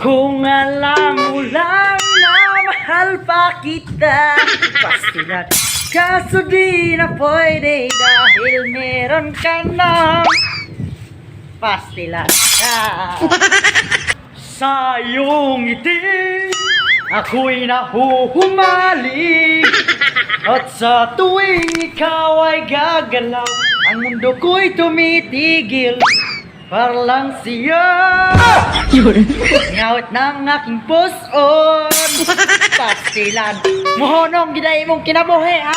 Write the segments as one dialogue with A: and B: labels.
A: Kung alam mo lang na mahal pa kita Pastilan Kaso di na pwede dahil meron ka na. Pastilan Ah. Sa iyong ngiti Ako'y nahuhumaling At sa tuwing ikaw ay gagalaw Ang mundo ko'y tumitigil Para lang siya Ngawit ng aking puson Pastilan. Muhonong giday mong kinabuhi ha?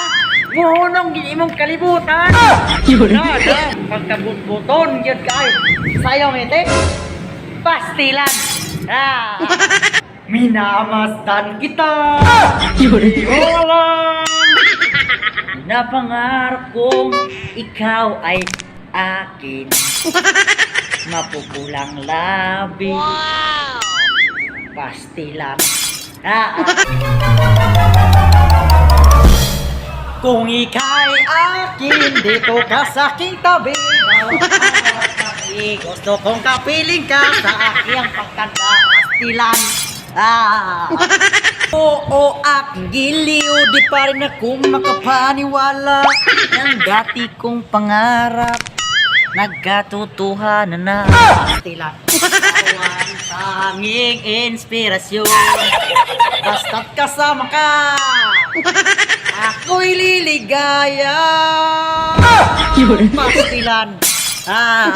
A: Muhonong giday mong kalibutan. Nada Pagkabutbuton Yun kayo Sayong ite Pastilan. Ah. Minamasdan kita. Di mo alam Na pangarap kong Ikaw ay akin Mapupulang labi Pastilan ah. Kung ika'y akin, dito ka sa aking tabi. Gusto kong kapiling ka sa aking pagkanta. Pastilan. Ah. Oo, aking giliw, di pa rin ako makapaniwala ng dati kong pangarap. Nagkatutuhan na Pastilan. Awan sa aming inspirasyon. Basta't kasama ka. Ako'y liligaya. Pastilan. Ah.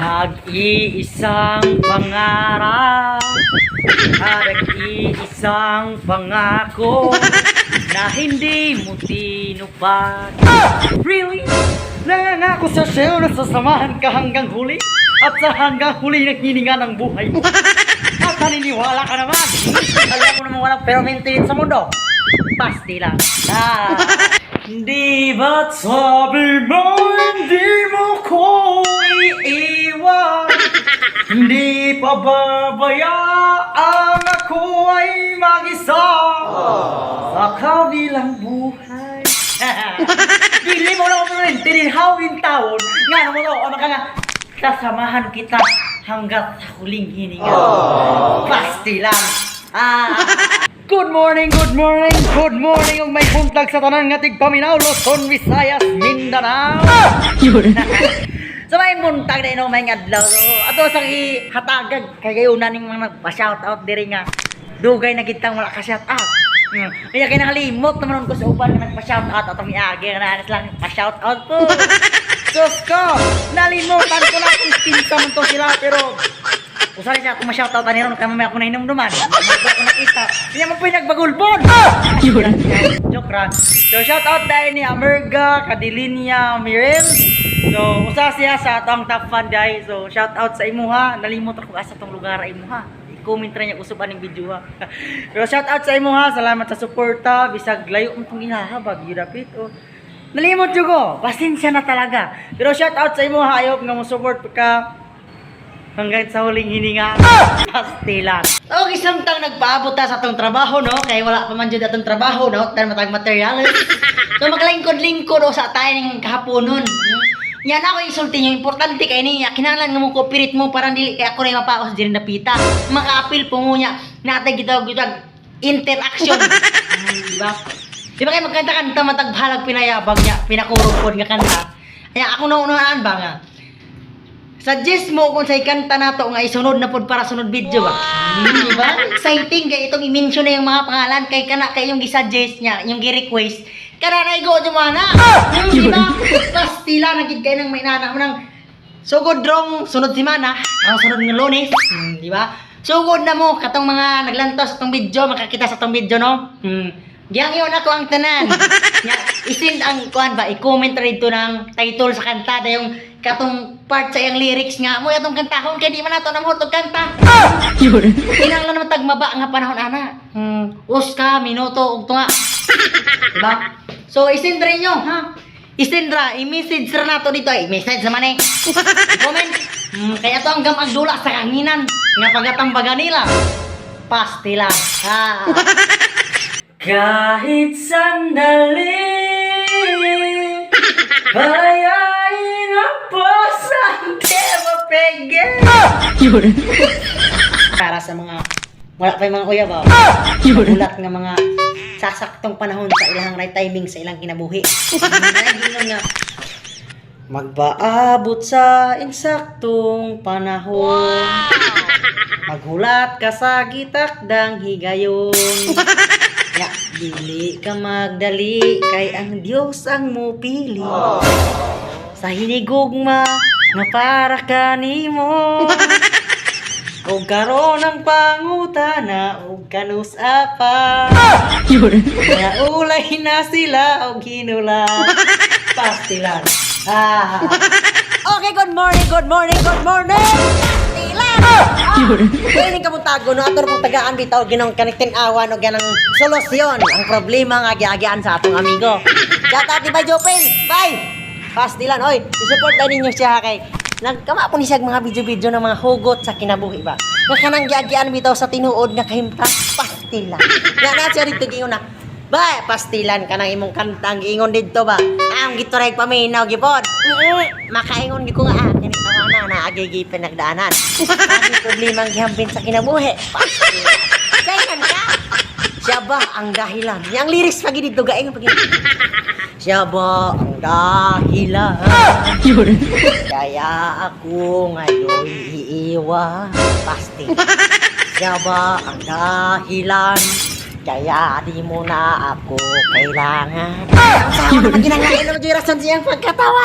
A: Nag-iisang pangarap nag-iisang pangako na hindi mo tinupad. Really? Nangangako sa sa'yo na sasamahan ka hanggang huli at sa hanggang huli ng hininga ng buhay mo. At naniniwala ka naman. Alam mo naman walang permanent sa mundo. Pasti lang. Ah. Di ba't sabi mo hindi mo ko iiwan? Hindi pa babayaan ako ay mag-isa sa kabilang buhay. Tininhawin taon. Nga naman ako, ka nga, kasamahan kita hanggat sa huling hininga. Pasti lang. Ah. Good morning, good morning, good morning ug may buntag sa tanan nga tigpaminaw Luzon, Visayas, Mindanao. so may buntag na ino may adlaw. So ato sa hatagag kay gayunan ning mga nagpa-shout out diri nga dugay na kitang wala ka shout out. Hmm. Kaya kay nakalimot naman ko sa uban na nagpa-shout out atong iagi na lang pa-shout out po. Sus ko, nalimutan ko na kung pinsa man to sila pero Usali siya, kung ma-shoutout ani ron, kaya mamaya ako na hinumduman. Magbago ko nakita. Hindi naman po yung nagbagulpon. Joke ra. So, shoutout dahil ni Amerga, Cadilinia, Mirel. So, usa siya sa atong top fan dahil. So, shoutout sa imuha. Nalimot ako asa tong lugar ay imuha. I-comment ra niya usab aning video ha. Pero shoutout sa imuha. Salamat sa suporta. Bisag layo mo tong ihahabag. Yudapit o. Nalimot jud ko. Pasensya na talaga. Pero shoutout sa imuha. Ayop nga mo support ka hanggang sa huling hininga. Pastilan. Okay, samtang nagpaabot ta sa atong trabaho, no? Kaya wala pa man dyan atong trabaho, no? Tan matag materials. So maglingkod-lingkod o sa tayo ng kahaponon. Yan ako isulti nyo. Importante kay niya. Kinahanglan nga mo cooperate mo para dili kaya ako na mapaos diri na pita. Maka-appeal po mo niya. Natay gitawag gitawag interaction. Hmm, di ba? Di ba kayo magkanta-kanta matagbalag pinayabag niya, pinakurog po nga kanta. Kaya ako naunahan ba nga? Suggest mo kung sa ikanta na to nga isunod na pod para sunod video ba? Di ba? Exciting kay itong i-mention na yung mga pangalan kay kana kay yung gi-suggest niya, yung gi-request. Kana na igo mo na. Hmm, di ba? Tapos tila nagid kay nang may nana mo nang sugod drong sunod si mana, ang sunod ng lunes, hmm, di ba? Sugod na mo katong mga naglantos atong video, makakita sa atong video no. Hmm. Giyang yun ako ang tanan. Nga, isin ang kuan ba, i-comment ra dito ng title sa kanta da yung katong part sa iyang lyrics nga mo atong kantahon kay di man nato namhot og kanta. Kinahanglan naman tagmaba nga panahon ana. Hmm, uska minuto ug tunga. Diba? So isend rin nyo, ha? Isend ra, i-message ra nato dito, i-message naman eh. I-comment. Hmm, kaya to ang gamag dula sa kanginan nga pagatambagan nila. Pasti lang. Ha. Kahit sandali Bayain ang puso Hindi mapigil Para
B: sa mga wala pa yung mga kuya ba? Ulat nga mga sasaktong panahon sa ilang right timing sa ilang kinabuhi. Nga Magpaabot sa insaktong panahon. Maghulat ka sa gitakdang higayon. Ya, dili ka magdali kay ang Dios ang mupili. Sa hinigugma nga para kanimo. O karon ang pangutana o kanus apa. Nga ulay na sila o ginulat. Pastilan. Ah. Okay, good morning, good morning, good morning. Pastilan. Ah. Ini ka tago no ator mong tagaan bitaw ginong kanitin awan o ganang solusyon ang problema nga giagian sa atong amigo. Shout out di ba Jopin? Bye. Pastilan, oy, i-support na ninyo siya kay nagkama po ni siya mga video-video ng mga hugot sa kinabuhi ba. Nga kanang giagian bitaw sa tinuod nga kahimtang pastilan. Nga na siya rito gingon na, ba, pastilan ka ng imong kantang giingon dito ba? Ang gitureg paminaw gipod. Mm, Makaingon gi ko nga ah, kini tawa na na agigi pinagdaanan. Ang problema ang gihambin sa kinabuhi. Pastilan. Kailan ka? Siya ba ang dahilan? Yang lyrics pagi dito gaing pagi. Siya ba dahilan? Kaya ako ngayon iiwan. Pasti. Siya ba ang dahilan? Kaya di mo na ako kailangan. Naman ginangain naman yung rason siyang pagkatawa.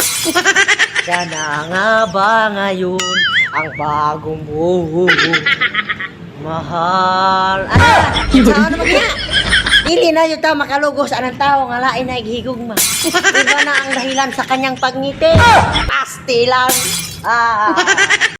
B: Siya na nga ba ngayon ang bagong buhay? Mahal. Ano? Saan naman kaya? Dili na yun ta makalugos anang tao nga lain na ighigugma. Iba na ang dahilan sa kanyang pagngiti. Pasti lang. Ah.